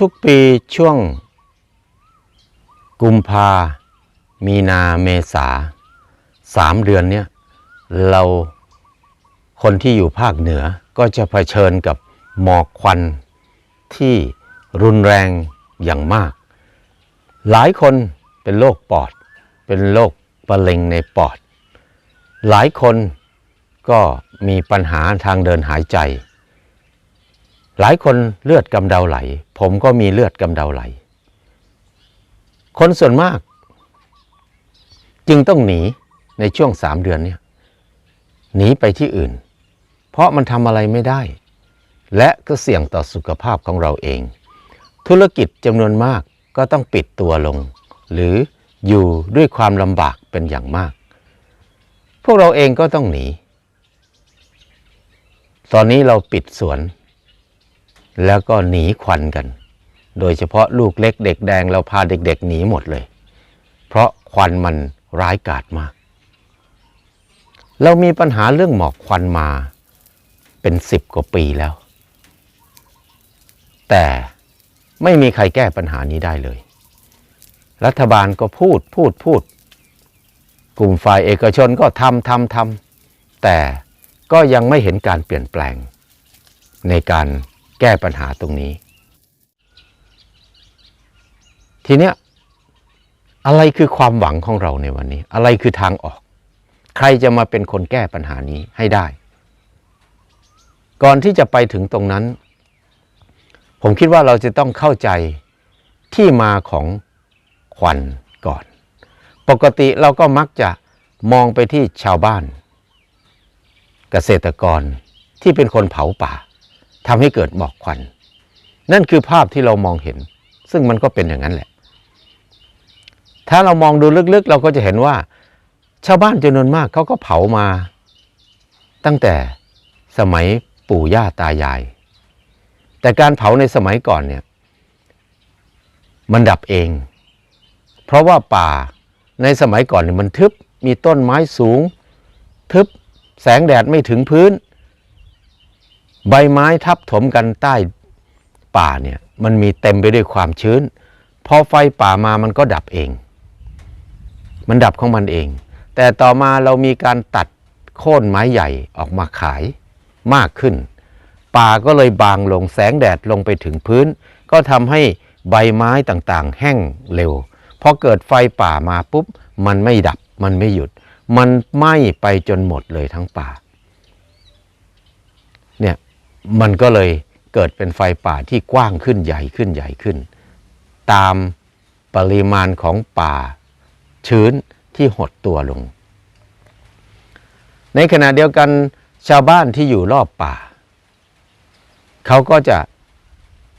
ทุกๆปีช่วง กุมภา มีนาเมษาสามเดือนเนี้ยเราคนที่อยู่ภาคเหนือก็จะเผชิญกับหมอกควันที่รุนแรงอย่างมาก หลายคนเป็นโรคปอด เป็นโรคมะเร็งในปอด หลายคนก็มีปัญหาทางเดินหายใจ หลายคนเลือดกำเดาไหล ผมก็มีเลือดกำเดาไหล คนส่วนมาก จึงต้องหนีในช่วงสามเดือนเนี้หนีไปที่อื่น เพราะมันทำอะไรไม่ได้ และก็เสี่ยงต่อสุขภาพของเราเอง ธุรกิจจำนวนมากก็ต้องปิดตัวลง หรืออยู่ด้วยความลำบากเป็นอย่างมาก พวกเราเองก็ต้องหนี ตอนนี้เราปิดสวน แล้วก็หนีควันกัน โดยเฉพาะลูกเล็กเด็กแดงเราพาเด็กๆหนีหมดเลย เพราะควันมันร้ายกาจมาก เรามีปัญหาเรื่องหมอกควันมาเป็นสิบกว่าปีแล้ว แต่ไม่มีใครแก้ปัญหานี้ได้เลย รัฐบาลก็พูดพูดพูด กลุ่มฝ่ายเอกชนก็ทำทำทำแต่ก็ยังไม่เห็นการเปลี่ยนแปลงในการ แก้ปัญหาตรงนี้ ทีเนี้ยอะไรคือความหวังของเราในวันนี้ อะไรคือทางออก ใครจะมาเป็นคนแก้ปัญหานี้ให้ได้ ก่อนที่จะไปถึงตรงนั้น ผมคิดว่าเราจะต้องเข้าใจที่มาของควันก่อน ปกติเราก็มักจะมองไปที่ชาวบ้าน เกษตรกรที่เป็นคนเผาป่า ทำให้เกิดหมอกควัน นั่นคือภาพที่เรามองเห็น ซึ่งมันก็เป็นอย่างนั้นแหละ ถ้าเรามองดูลึกๆ เราก็จะเห็นว่า ชาวบ้านจำนวนมากเขาก็เผามา ตั้งแต่สมัยปู่ย่าตายาย แต่การเผาในสมัยก่อนเนี่ยมันดับเอง เพราะว่าป่าในสมัยก่อนเนี่ยมันทึบมีต้นไม้สูง ทึบแสงแดดไม่ถึงพื้น ใบไม้ทับถมกันใต้ป่าเนี่ยมันมีเต็มไปด้วยความชื้น พอไฟป่ามามันก็ดับเอง มันดับของมันเอง แต่ต่อมาเรามีการตัดโค่นไม้ใหญ่ออกมาขายมากขึ้น ป่าก็เลยบางลงแสงแดดลงไปถึงพื้น ก็ทำให้ใบไม้ต่างๆ แห้งเร็วพอเกิดไฟป่ามาปุ๊บ มันไม่ดับมันไม่หยุด มันไหม้ไปจนหมดเลยทั้งป่า มันก็เลยเกิดเป็นไฟป่าที่กว้างขึ้นใหญ่ขึ้นใหญ่ขึ้น ตามปริมาณของป่าชื้นที่หดตัวลง ในขณะเดียวกันชาวบ้านที่อยู่รอบป่า เขาก็จะ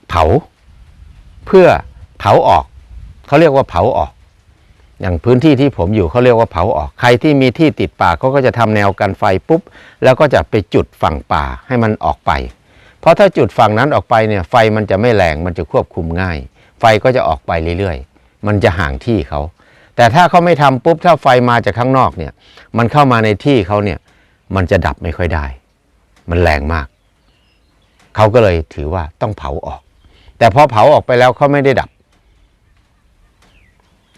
เผาเพื่อเผาออก เขาเรียกว่าเผาออก อย่างพื้นที่ที่ผมอยู่เขาเรียกว่าเผาออก ใครที่มีที่ติดป่าเขาก็จะทำแนวกันไฟปุ๊บ แล้วก็จะไปจุดฝั่งป่าให้มันออกไป เพราะถ้าจุดฝั่งนั้นออกไปเนี่ยไฟมันจะไม่แรงมันจะควบคุมง่าย ไฟก็จะออกไปเรื่อยๆ มันจะห่างที่เขา แต่ถ้าเขาไม่ทำปุ๊บถ้าไฟมาจากข้างนอกเนี่ยมันเข้ามาในที่เขาเนี่ยมันจะดับไม่ค่อยได้ มันแรงมาก เขาก็เลยถือว่าต้องเผาออก แต่พอเผาออกไปแล้วเขาไม่ได้ดับ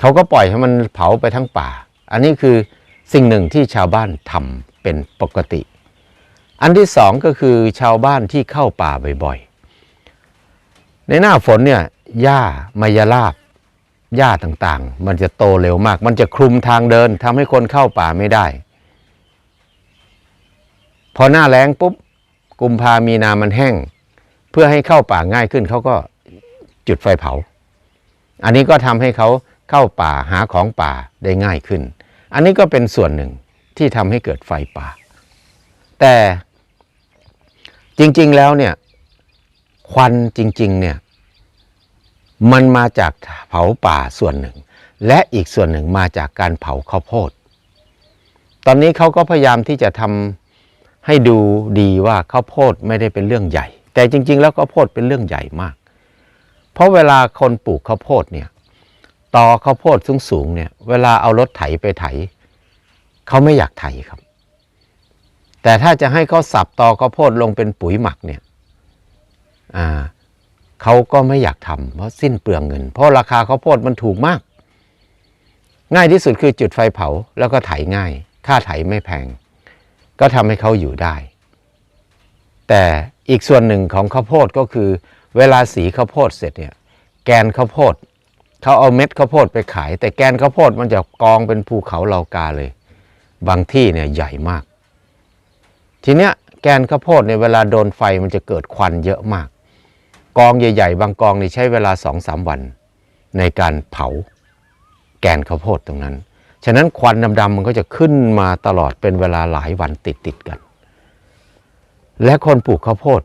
เขาก็ปล่อยให้มันเผาไปทั้งป่า อันนี้คือสิ่งหนึ่งที่ชาวบ้านทำเป็นปกติ อันที่สองก็คือชาวบ้านที่เข้าป่าบ่อยๆ ในหน้าฝนเนี่ยหญ้ามายาลาบหญ้าต่างๆ มันจะโตเร็วมาก มันจะคลุมทางเดินทำให้คนเข้าป่าไม่ได้ พอหน้าแล้งปุ๊บกุมภามีนามันแห้ง เพื่อให้เข้าป่าง่ายขึ้นเขาก็จุดไฟเผา อันนี้ก็ทำให้เขา เข้าป่าหาของป่าได้ง่ายขึ้น อันนี้ก็เป็นส่วนหนึ่งที่ทำให้เกิดไฟป่า แต่จริงๆแล้วเนี่ยควันจริงๆเนี่ยมันมาจากเผาป่าส่วนหนึ่ง และอีกส่วนหนึ่งมาจากการเผาข้าวโพด ตอนนี้เขาก็พยายามที่จะทำให้ดูดีว่าข้าวโพดไม่ได้เป็นเรื่องใหญ่ แต่จริง ๆ แล้วข้าวโพดเป็นเรื่องใหญ่มาก เพราะเวลาคนปลูกข้าวโพดเนี่ย ตอข้าวโพดสูงๆเนี่ย เวลาเอารถไถไปไถเขาไม่อยากไถครับ แต่ถ้าจะให้เขาสับตอข้าวโพดลงเป็นปุ๋ยหมักเนี่ยเขาก็ไม่อยากทำเพราะสิ้นเปลืองเงิน เพราะราคาข้าวโพดมันถูกมาก ง่ายที่สุดคือจุดไฟเผาแล้วก็ไถง่าย ค่าไถไม่แพง ก็ทำให้เขาอยู่ได้ แต่อีกส่วนหนึ่งของข้าวโพดก็คือ เวลาสีข้าวโพดเสร็จเนี่ย แกนข้าวโพด เขาเอาเม็ดข้าวโพดไปขาย แต่แกนข้าวโพดมันจะกองเป็นภูเขาเหลากาเลย บางที่เนี่ยใหญ่มาก ทีเนี้ยแกนข้าวโพดเนี่ยเวลาโดนไฟมันจะเกิดควันเยอะมาก กองใหญ่ ๆ บางกองนี่ใช้เวลาสองสามวัน ในการเผาแกนข้าวโพดตรงนั้น ฉะนั้นควันดำๆมันก็จะขึ้นมาตลอดเป็นเวลาหลายวันติดๆกัน และคนปลูกข้าวโพด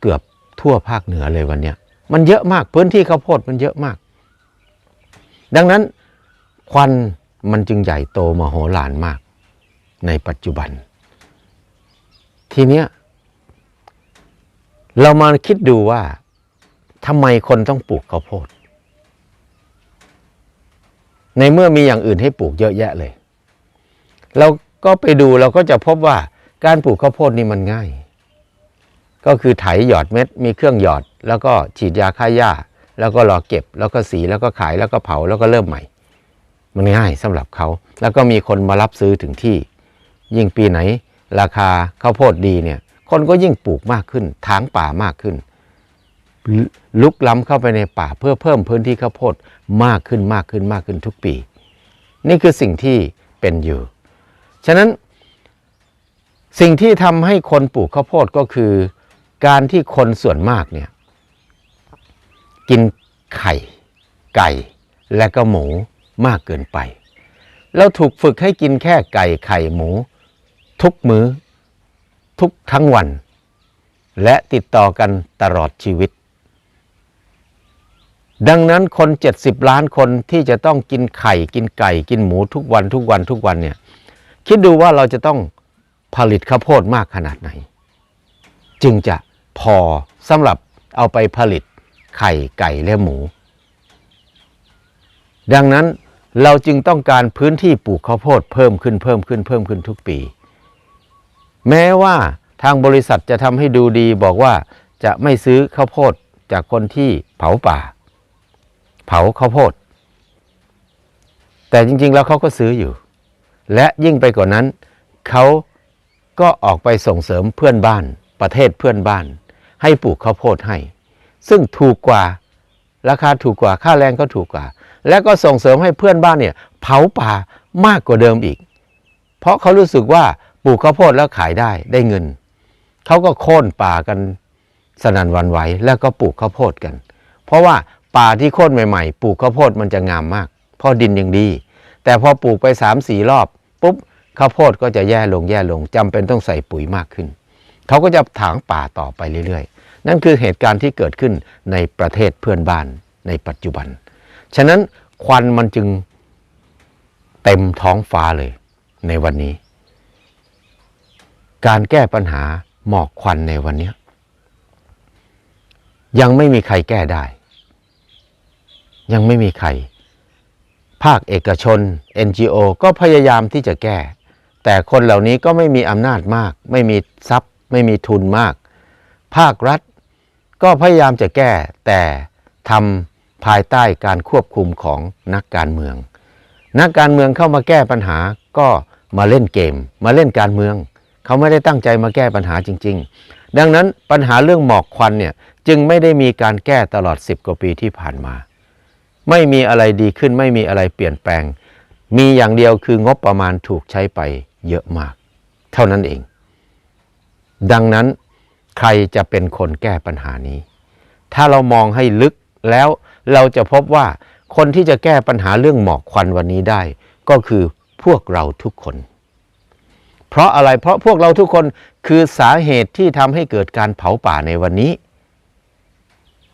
เกือบทั่วภาคเหนือเลยวันเนี้ยมันเยอะมากพื้นที่ข้าวโพดมันเยอะมาก ดังนั้นควันมันจึงใหญ่โตมโหฬารมาก ในปัจจุบัน ทีเนี้ยเรามาคิดดูว่าทำไมคนต้องปลูกข้าวโพด ในเมื่อมีอย่างอื่นให้ปลูกเยอะแยะเลย เราก็ไปดูเราก็จะพบว่าการปลูกข้าวโพดนี่มันง่าย ก็คือไถหยอดเม็ด มีเครื่องหยอด แล้วก็ฉีดยาฆ่าหญ้า แล้วก็รอเก็บแล้วก็สีแล้วก็ขายแล้วก็เผาแล้วก็เริ่มใหม่ มันง่ายสำหรับเขา แล้วก็มีคนมารับซื้อถึงที่ ยิ่งปีไหน ราคาข้าวโพดดีเนี่ย คนก็ยิ่งปลูกมากขึ้นถางป่ามากขึ้น ลุกล้ำเข้าไปในป่าเพื่อเพิ่มพื้นที่ข้าวโพดมากขึ้นมากขึ้นมากขึ้นทุกปี นี่คือสิ่งที่เป็นอยู่ ฉะนั้นสิ่งที่ทำให้คนปลูกข้าวโพดก็คือ การที่คนส่วนมากเนี่ย กินไข่ ไก่ และก็หมูมากเกินไป เราถูกฝึกให้กินแค่ไก่ไข่หมู ทุกมือ้อ ทุกทั้งวัน และติดต่อกันตลอดชีวิต ดังนั้นคน 70 ล้านคนที่จะต้องกินไข่ กินไก่ กินหมูทุกวันทุกวันทุกวันเนี่ยคิดดูว่าเราจะต้องผลิตข้าวโพดมากขนาดไหน จึงจะพอสำหรับเอาไปผลิต ไข่ไก่และหมู ดังนั้นเราจึงต้องการพื้นที่ปลูกข้าวโพดเพิ่มขึ้นเพิ่มขึ้นเพิ่มขึ้นทุกปี แม้ว่าทางบริษัทจะทำให้ดูดีบอกว่าจะไม่ซื้อข้าวโพดจากคนที่เผาป่า เผาข้าวโพด แต่จริงๆแล้วเขาก็ซื้ออยู่ และยิ่งไปกว่านั้นเขาก็ออกไปส่งเสริมเพื่อนบ้าน ประเทศเพื่อนบ้าน ให้ปลูกข้าวโพดให้ ซึ่งถูกกว่าราคาถูกกว่าค่าแรงก็ถูกกว่า และก็ส่งเสริมให้เพื่อนบ้านเนี่ยเผาป่ามากกว่าเดิมอีก เพราะเขารู้สึกว่าปลูกข้าวโพดแล้วขายได้ได้เงิน เขาก็โค่นป่ากันสนั่นวันไหวแล้วก็ปลูกข้าวโพดกัน เพราะว่าป่าที่โค่นใหม่ๆ ปลูกข้าวโพดมันจะงามมาก เพราะดินยังดี แต่พอปลูกไป3ามสี่รอบปุ๊บข้าวโพดก็จะแย่ลงแย่ลงจำเป็นต้องใส่ปุ๋ยมากขึ้น เขาก็จะถางป่าต่อไปเรื่อยๆ นั่นคือเหตุการณ์ที่เกิดขึ้นในประเทศเพื่อนบ้านในปัจจุบัน ฉะนั้นควันมันจึงเต็มท้องฟ้าเลยในวันนี้ การแก้ปัญหาหมอกควันในวันนี้ ยังไม่มีใครแก้ได้ ยังไม่มีใคร ภาคเอกชน NGO ก็พยายามที่จะแก้ แต่คนเหล่านี้ก็ไม่มีอำนาจมาก ไม่มีทรัพย์ ไม่มีทุนมาก ภาครัฐ ก็พยายามจะแก้แต่ทำภายใต้การควบคุมของนักการเมือง นักการเมืองเข้ามาแก้ปัญหาก็มาเล่นเกม มาเล่นการเมือง เขาไม่ได้ตั้งใจมาแก้ปัญหาจริง ๆ ดังนั้นปัญหาเรื่องหมอกควันเนี่ยจึงไม่ได้มีการแก้ตลอด 10 กว่าปีที่ผ่านมา ไม่มีอะไรดีขึ้นไม่มีอะไรเปลี่ยนแปลง มีอย่างเดียวคืองบประมาณถูกใช้ไปเยอะมาก เท่านั้นเอง ดังนั้น ใครจะเป็นคนแก้ปัญหานี้ ถ้าเรามองให้ลึกแล้วเราจะพบว่าคนที่จะแก้ปัญหาเรื่องหมอกควันวันนี้ได้ ก็คือพวกเราทุกคน เพราะอะไรเพราะพวกเราทุกคนคือสาเหตุที่ทำให้เกิดการเผาป่าในวันนี้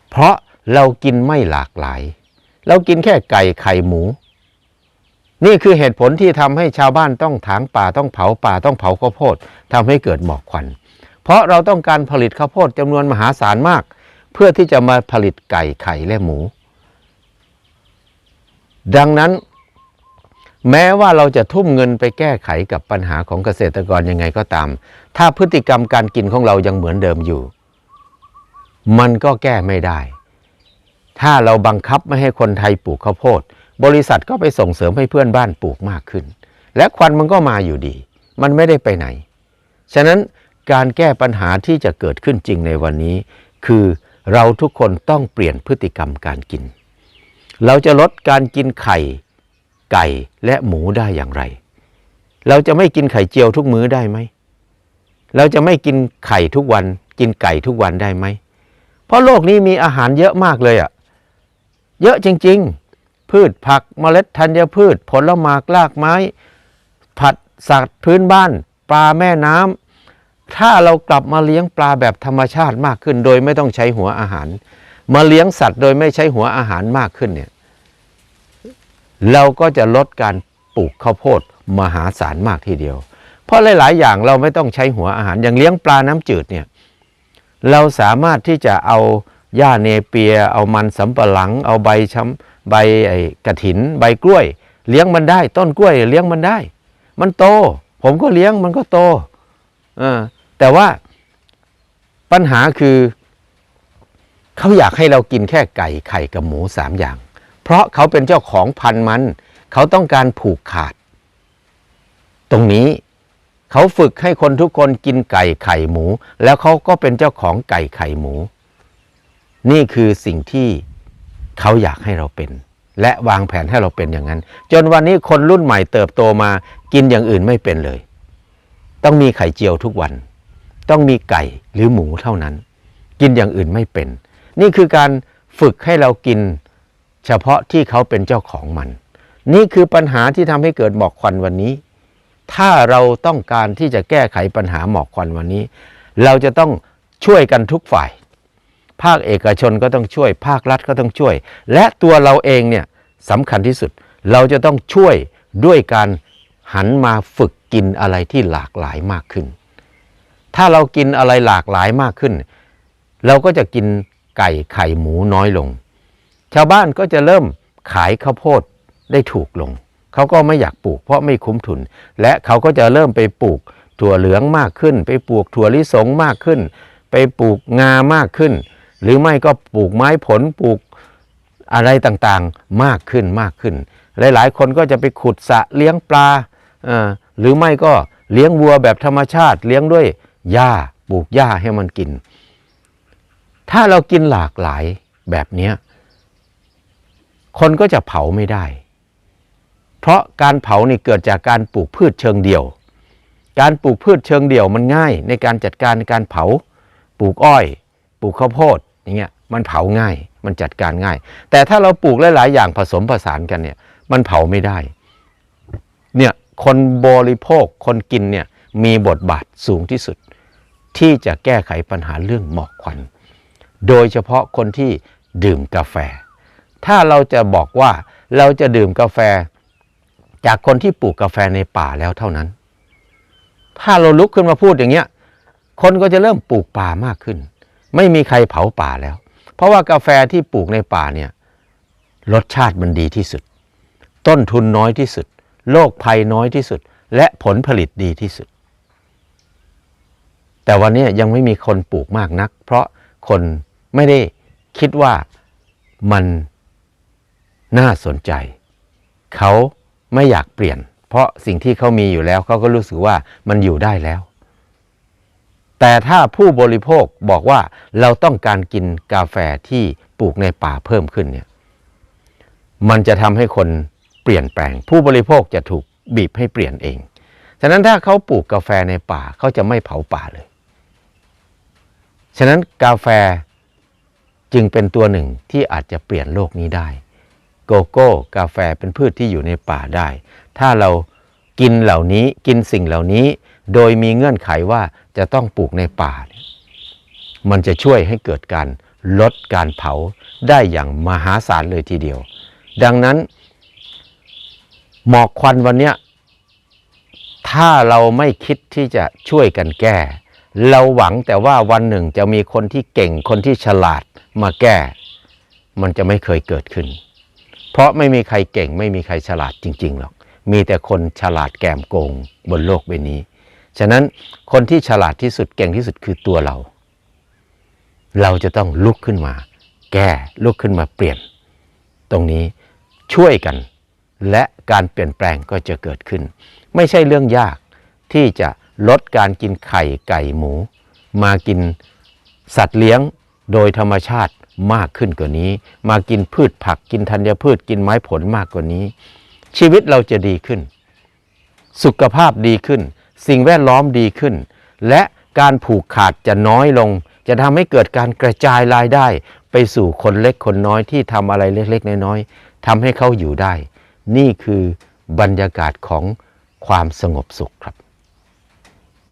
เพราะเรากินไม่หลากหลาย เรากินแค่ไก่ไข่หมู นี่คือเหตุผลที่ทำให้ชาวบ้านต้องถางป่าต้องเผาป่าต้องเผาข้าวโพดทำให้เกิดหมอกควัน เพราะเราต้องการผลิตข้าวโพดจำนวนมหาศาลมาก เพื่อที่จะมาผลิตไก่ไข่และหมู ดังนั้น แม้ว่าเราจะทุ่มเงินไปแก้ไขกับปัญหาของเกษตรกรยังไงก็ตาม ถ้าพฤติกรรมการกินของเรายังเหมือนเดิมอยู่ มันก็แก้ไม่ได้ ถ้าเราบังคับไม่ให้คนไทยปลูกข้าวโพด บริษัทก็ไปส่งเสริมให้เพื่อนบ้านปลูกมากขึ้น และควันมันก็มาอยู่ดี มันไม่ได้ไปไหน ฉะนั้น การแก้ปัญหาที่จะเกิดขึ้นจริงในวันนี้ คือเราทุกคนต้องเปลี่ยนพฤติกรรมการกิน เราจะลดการกินไข่ ไก่และหมูได้อย่างไร เราจะไม่กินไข่เจียวทุกมื้อได้ไหม เราจะไม่กินไข่ทุกวัน กินไก่ทุกวันได้ไหม เพราะโลกนี้มีอาหารเยอะมากเลยอะ่ะเยอะจริง ๆ พืชผักเมล็ดธัญพืช ผลไม้รากไม้ ผัดสัตว์พื้นบ้าน ปลาแม่น้ำ ถ้าเรากลับมาเลี้ยงปลาแบบธรรมชาติมากขึ้น โดยไม่ต้องใช้หัวอาหาร มาเลี้ยงสัตว์โดยไม่ใช้หัวอาหารมากขึ้นเนี่ยเราก็จะลดการปลูกข้าวโพดมหาศาลมากทีเดียว เพราะหลาย ๆ อย่างเราไม่ต้องใช้หัวอาหารอย่างเลี้ยงปลาน้ำจืดเนี่ยเราสามารถที่จะเอาหญ้าเนเปีย เอามันสำปะหลัง เอาใบช้ำใบไอ้กระถิน ใบกล้วย เลี้ยงมันได้ ต้นกล้วย เลี้ยงมันได้ มันโต ผมก็เลี้ยงมันก็โตเออ แต่ว่าปัญหาคือเขาอยากให้เรากินแค่ไก่ไข่กับหมูสามอย่าง เพราะเขาเป็นเจ้าของพันธุ์มัน เขาต้องการผูกขาด ตรงนี้เขาฝึกให้คนทุกคนกินไก่ไข่หมู แล้วเขาก็เป็นเจ้าของไก่ไข่หมู นี่คือสิ่งที่เขาอยากให้เราเป็น และวางแผนให้เราเป็นอย่างนั้น จนวันนี้คนรุ่นใหม่เติบโตมากินอย่างอื่นไม่เป็นเลย ต้องมีไข่เจียวทุกวัน ต้องมีไก่หรือหมูเท่านั้น กินอย่างอื่นไม่เป็น นี่คือการฝึกให้เรากิน เฉพาะที่เขาเป็นเจ้าของมัน นี่คือปัญหาที่ทำให้เกิดหมอกควันวันนี้ ถ้าเราต้องการที่จะแก้ไขปัญหาหมอกควันวันนี้ เราจะต้องช่วยกันทุกฝ่าย ภาคเอกชนก็ต้องช่วย ภาครัฐก็ต้องช่วย และตัวเราเองเนี่ยสำคัญที่สุด เราจะต้องช่วยด้วยการหันมาฝึกกินอะไรที่หลากหลายมากขึ้น ถ้าเรากินอะไรหลากหลายมากขึ้น เราก็จะกินไก่ไข่หมูน้อยลง ชาวบ้านก็จะเริ่มขายข้าวโพดได้ถูกลง เขาก็ไม่อยากปลูกเพราะไม่คุ้มทุน และเขาก็จะเริ่มไปปลูกถั่วเหลืองมากขึ้น ไปปลูกถั่วลิสงมากขึ้น ไปปลูกงามากขึ้น หรือไม่ก็ปลูกไม้ผลปลูกอะไรต่างๆมากขึ้นมากขึ้น หลายๆ คนก็จะไปขุดสระเลี้ยงปลาอ่อหรือไม่ก็เลี้ยงวัวแบบธรรมชาติเลี้ยงด้วย หญ้าปลูกหญ้าให้มันกิน ถ้าเรากินหลากหลายแบบเนี้ยคนก็จะเผาไม่ได้ เพราะการเผานี่เกิดจากการปลูกพืชเชิงเดี่ยว การปลูกพืชเชิงเดี่ยวมันง่าย ในการจัดการในการเผา ปลูกอ้อย ปลูกข้าวโพดอย่างเงี้ยมันเผาง่าย มันจัดการง่าย แต่ถ้าเราปลูกหลาย ๆ อย่างผสมผสานกันเนี่ยมันเผาไม่ได้ เนี่ยคนบริโภคคนกินเนี่ยมีบทบาทสูงที่สุด ที่จะแก้ไขปัญหาเรื่องหมอกควัน โดยเฉพาะคนที่ดื่มกาแฟ ถ้าเราจะบอกว่าเราจะดื่มกาแฟ จากคนที่ปลูกกาแฟในป่าแล้วเท่านั้น ถ้าเราลุกขึ้นมาพูดอย่างเงี้ย คนก็จะเริ่มปลูกป่ามากขึ้น ไม่มีใครเผาป่าแล้ว เพราะว่ากาแฟที่ปลูกในป่าเนี่ยรสชาติมันดีที่สุด ต้นทุนน้อยที่สุด โรคภัยน้อยที่สุด และผลผลิตดีที่สุด แต่วันนี้ยังไม่มีคนปลูกมากนัก เพราะคนไม่ได้คิดว่ามันน่าสนใจ เขาไม่อยากเปลี่ยน เพราะสิ่งที่เขามีอยู่แล้วเขาก็รู้สึกว่ามันอยู่ได้แล้ว แต่ถ้าผู้บริโภคบอกว่าเราต้องการกินกาแฟที่ปลูกในป่าเพิ่มขึ้นเนี่ยมันจะทำให้คนเปลี่ยนแปลง ผู้บริโภคจะถูกบีบให้เปลี่ยนเอง ฉะนั้นถ้าเขาปลูกกาแฟในป่าเขาจะไม่เผาป่าเลย ฉะนั้นกาแฟจึงเป็นตัวหนึ่งที่อาจจะเปลี่ยนโลกนี้ได้ โกโก้กาแฟเป็นพืชที่อยู่ในป่าได้ ถ้าเรากินเหล่านี้กินสิ่งเหล่านี้ โดยมีเงื่อนไขว่าจะต้องปลูกในป่า มันจะช่วยให้เกิดการลดการเผาได้อย่างมหาศาลเลยทีเดียว ดังนั้น หมอกควันวันนี้ถ้าเราไม่คิดที่จะช่วยกันแก้ เราหวังแต่ว่าวันหนึ่งจะมีคนที่เก่งคนที่ฉลาดมาแก้ มันจะไม่เคยเกิดขึ้น เพราะไม่มีใครเก่ง ไม่มีใครฉลาดจริงๆหรอก มีแต่คนฉลาดแกมโกงบนโลกใบนี้ ฉะนั้นคนที่ฉลาดที่สุดเก่งที่สุดคือตัวเรา เราจะต้องลุกขึ้นมา แก้ลุกขึ้นมาเปลี่ยน ตรงนี้ช่วยกัน และการเปลี่ยนแปลงก็จะเกิดขึ้น ไม่ใช่เรื่องยากที่จะ ลดการกินไข่ไก่หมู มากินสัตว์เลี้ยงโดยธรรมชาติมากขึ้นกว่านี้ มากินพืชผักกินธัญพืชกินไม้ผลมากกว่านี้ ชีวิตเราจะดีขึ้น สุขภาพดีขึ้น สิ่งแวดล้อมดีขึ้น และการผูกขาดจะน้อยลง จะทำให้เกิดการกระจายรายได้ ไปสู่คนเล็กคนน้อยที่ทำอะไรเล็กๆน้อยๆทำให้เขาอยู่ได้ นี่คือบรรยากาศของความสงบสุขครับ